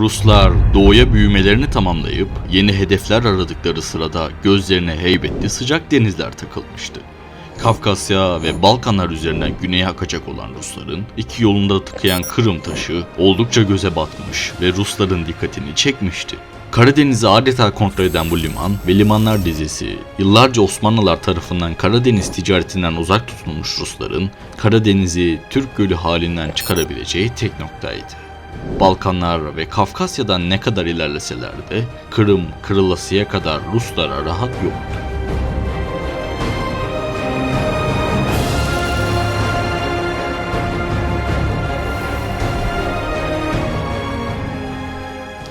Ruslar doğuya büyümelerini tamamlayıp yeni hedefler aradıkları sırada gözlerine heybetli sıcak denizler takılmıştı. Kafkasya ve Balkanlar üzerinden güneye akacak olan Rusların iki yolunda tıkayan Kırım taşı oldukça göze batmış ve Rusların dikkatini çekmişti. Karadeniz'i adeta kontrol eden bu liman ve limanlar dizisi yıllarca Osmanlılar tarafından Karadeniz ticaretinden uzak tutulmuş Rusların Karadeniz'i Türk Gölü halinden çıkarabileceği tek noktaydı. Balkanlar ve Kafkasya'dan ne kadar ilerleseler de Kırım, Kırılasıya kadar Ruslara rahat yoktu.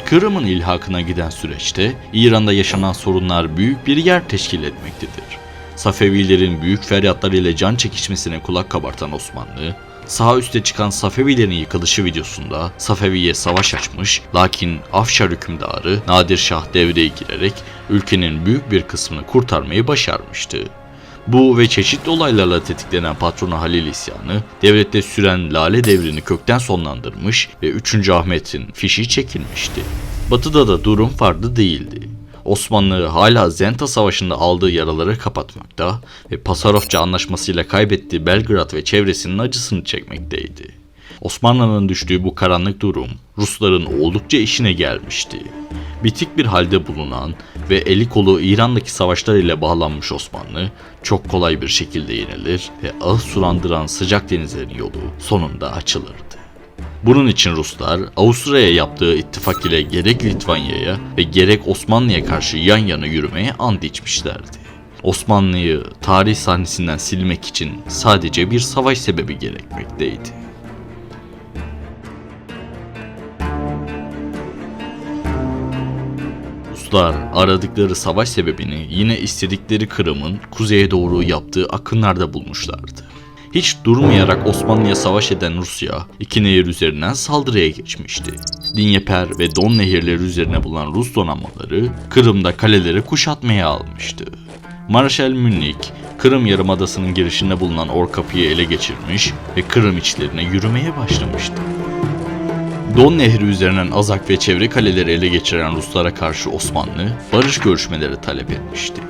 Kırım'ın ilhakına giden süreçte İran'da yaşanan sorunlar büyük bir yer teşkil etmektedir. Safevilerin büyük feryatlarıyla can çekişmesine kulak kabartan Osmanlı, sağ üste çıkan Safevilerin yıkılışı videosunda Safevi'ye savaş açmış lakin Afşar hükümdarı Nadir Şah devreye girerek ülkenin büyük bir kısmını kurtarmayı başarmıştı. Bu ve çeşitli olaylarla tetiklenen patronu Halil isyanı, devlette süren Lale devrini kökten sonlandırmış ve 3. Ahmet'in fişi çekilmişti. Batı'da da durum farklı değildi. Osmanlı hala Zenta Savaşı'nda aldığı yaraları kapatmakta ve Pasarofça anlaşmasıyla kaybettiği Belgrad ve çevresinin acısını çekmekteydi. Osmanlı'nın düştüğü bu karanlık durum Rusların oldukça işine gelmişti. Bitik bir halde bulunan ve eli kolu İran'daki savaşlar ile bağlanmış Osmanlı çok kolay bir şekilde yenilir ve ağ sulandıran sıcak denizlerin yolu sonunda açılırdı. Bunun için Ruslar Avusturya'ya yaptığı ittifak ile gerek Litvanya'ya ve gerek Osmanlı'ya karşı yan yana yürümeye and içmişlerdi. Osmanlı'yı tarih sahnesinden silmek için sadece bir savaş sebebi gerekmekteydi. Ruslar aradıkları savaş sebebini yine istedikleri Kırım'ın kuzeye doğru yaptığı akınlarda bulmuşlardı. Hiç durmayarak Osmanlı'ya savaş eden Rusya, iki nehir üzerinden saldırıya geçmişti. Dinyeper ve Don nehirleri üzerine bulunan Rus donanmaları Kırım'da kaleleri kuşatmaya almıştı. Marshal Münih, Kırım Yarımadası'nın girişinde bulunan Orkapı'yı ele geçirmiş ve Kırım içlerine yürümeye başlamıştı. Don Nehri üzerinden Azak ve çevre kaleleri ele geçiren Ruslara karşı Osmanlı barış görüşmeleri talep etmişti.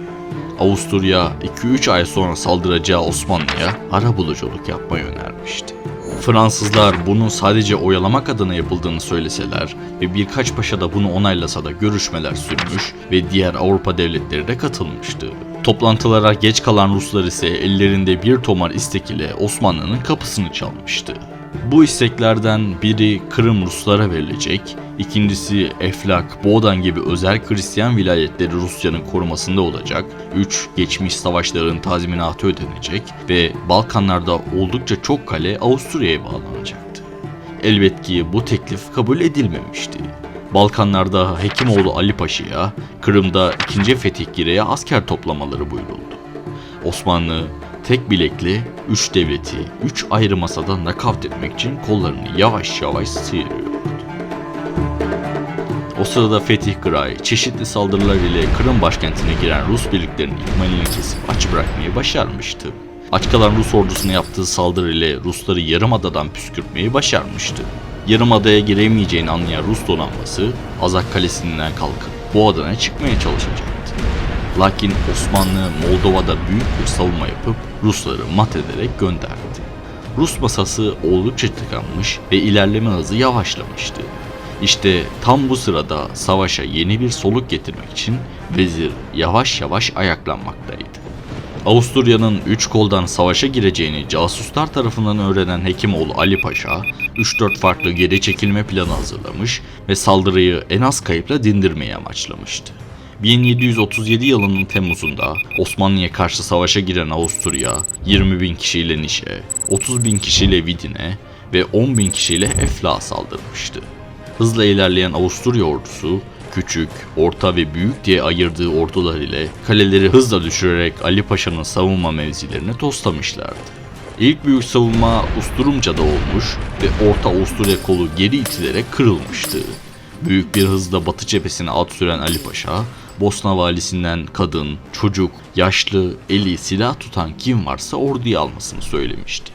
Avusturya 2-3 ay sonra saldıracağı Osmanlı'ya ara buluculuk yapmayı önermişti. Fransızlar bunun sadece oyalamak adına yapıldığını söyleseler ve birkaç paşa da bunu onaylasa da görüşmeler sürmüş ve diğer Avrupa devletleri de katılmıştı. Toplantılara geç kalan Ruslar ise ellerinde bir tomar istek ile Osmanlı'nın kapısını çalmıştı. Bu isteklerden biri Kırım Ruslara verilecek, ikincisi Eflak, Boğdan gibi özel Hristiyan vilayetleri Rusya'nın korumasında olacak, 3. Geçmiş savaşların tazminatı ödenecek ve Balkanlarda oldukça çok kale Avusturya'ya bağlanacaktı. Elbet ki bu teklif kabul edilmemişti. Balkanlarda Hekimoğlu Ali Paşa'ya, Kırım'da 2. Fetih Gire'ye asker toplamaları buyuruldu. Osmanlı tek bilekli üç devleti üç ayrı masada nakavt etmek için kollarını yavaş yavaş sıyırıyordu. O sırada Fetih Gray çeşitli saldırılar ile Kırım başkentine giren Rus birliklerinin ikmalini kesip aç bırakmayı başarmıştı. Aç kalan Rus ordusuna yaptığı saldırı ile Rusları Yarımada'dan püskürtmeyi başarmıştı. Yarımada'ya giremeyeceğini anlayan Rus donanması Azak Kalesi'nden kalkıp bu adana çıkmaya çalışacaktı. Lakin Osmanlı Moldova'da büyük bir savunma yapıp Rusları mat ederek gönderdi. Rus masası oldukça tıkanmış ve ilerleme hızı yavaşlamıştı. İşte tam bu sırada savaşa yeni bir soluk getirmek için vezir yavaş yavaş ayaklanmaktaydı. Avusturya'nın 3 koldan savaşa gireceğini casuslar tarafından öğrenen Hekimoğlu Ali Paşa 3-4 farklı geri çekilme planı hazırlamış ve saldırıyı en az kayıpla dindirmeyi amaçlamıştı. 1737 yılının Temmuz'unda Osmanlı'ya karşı savaşa giren Avusturya 20 bin kişiyle Nişe, 30 bin kişiyle Vidin'e ve 10 bin kişiyle Eflak'a saldırmıştı. Hızla ilerleyen Avusturya ordusu küçük, orta ve büyük diye ayırdığı ordular ile kaleleri hızla düşürerek Ali Paşa'nın savunma mevzilerini toslamışlardı. İlk büyük savunma Usturumca'da olmuş ve Orta Avusturya kolu geri itilerek kırılmıştı. Büyük bir hızla batı cephesine at süren Ali Paşa, Bosna valisinden kadın, çocuk, yaşlı, eli silah tutan kim varsa orduyu almasını söylemişti.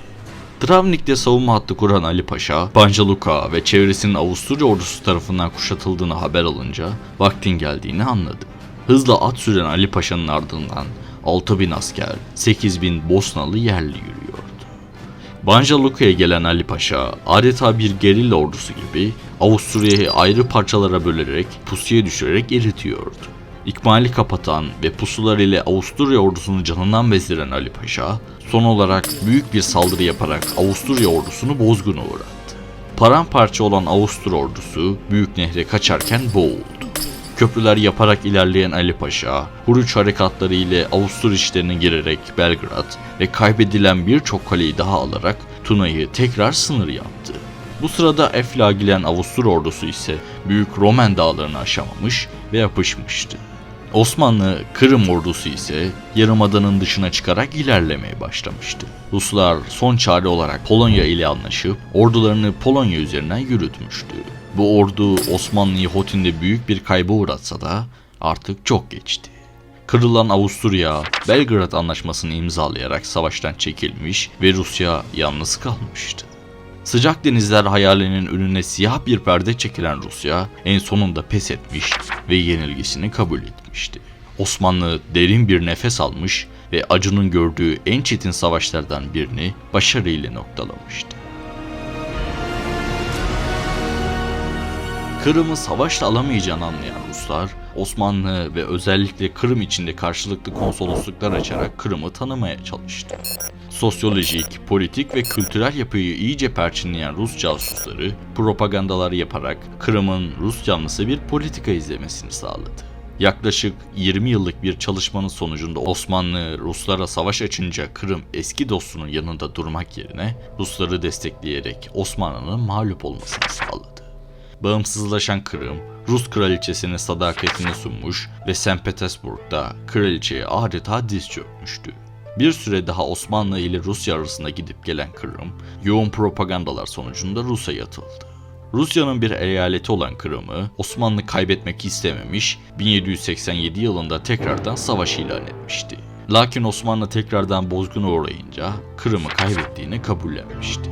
Travnik'te savunma hattı kuran Ali Paşa, Banjaluka ve çevresinin Avusturya ordusu tarafından kuşatıldığını haber alınca vaktin geldiğini anladı. Hızla at süren Ali Paşa'nın ardından 6000 asker, 8000 Bosnalı yerli yürüyordu. Banjaluka'ya gelen Ali Paşa adeta bir gerilla ordusu gibi Avusturya'yı ayrı parçalara bölerek pusuya düşürerek eritiyordu. İkmali kapatan ve pusular ile Avusturya ordusunu canından bezdiren Ali Paşa son olarak büyük bir saldırı yaparak Avusturya ordusunu bozguna uğrattı. Paramparça olan Avustur ordusu Büyük Nehre kaçarken boğuldu. Köprüler yaparak ilerleyen Ali Paşa, Huruç harekatları ile Avustur işlerine girerek Belgrad ve kaybedilen birçok kaleyi daha alarak Tuna'yı tekrar sınır yaptı. Bu sırada Eflagilen Avustur ordusu ise Büyük Romen dağlarını aşamamış ve yapışmıştı. Osmanlı Kırım ordusu ise yarımadanın dışına çıkarak ilerlemeye başlamıştı. Ruslar son çare olarak Polonya ile anlaşıp ordularını Polonya üzerinden yürütmüştü. Bu ordu Osmanlı'yı Hotin'de büyük bir kayba uğratsa da artık çok geçti. Kırılan Avusturya, Belgrad Anlaşması'nı imzalayarak savaştan çekilmiş ve Rusya yalnız kalmıştı. Sıcak denizler hayalinin önüne siyah bir perde çekilen Rusya en sonunda pes etmiş ve yenilgisini kabul etmişti. Osmanlı derin bir nefes almış ve acının gördüğü en çetin savaşlardan birini başarıyla noktalamıştı. Kırım'ı savaşla alamayacağını anlayan Ruslar, Osmanlı ve özellikle Kırım içinde karşılıklı konsolosluklar açarak Kırım'ı tanımaya çalıştı. Sosyolojik, politik ve kültürel yapıyı iyice perçinleyen Rus casusları propagandalar yaparak Kırım'ın Rus yanlısı bir politika izlemesini sağladı. Yaklaşık 20 yıllık bir çalışmanın sonucunda Osmanlı Ruslara savaş açınca Kırım eski dostunun yanında durmak yerine Rusları destekleyerek Osmanlı'nın mağlup olmasını sağladı. Bağımsızlaşan Kırım, Rus kraliçesine sadakatini sunmuş ve St. Petersburg'da kraliçeye adeta diz çökmüştü. Bir süre daha Osmanlı ile Rusya arasında gidip gelen Kırım, yoğun propagandalar sonucunda Rusya'ya atıldı. Rusya'nın bir eyaleti olan Kırım'ı Osmanlı kaybetmek istememiş, 1787 yılında tekrardan savaş ilan etmişti. Lakin Osmanlı tekrardan bozguna uğrayınca Kırım'ı kaybettiğini kabullenmişti.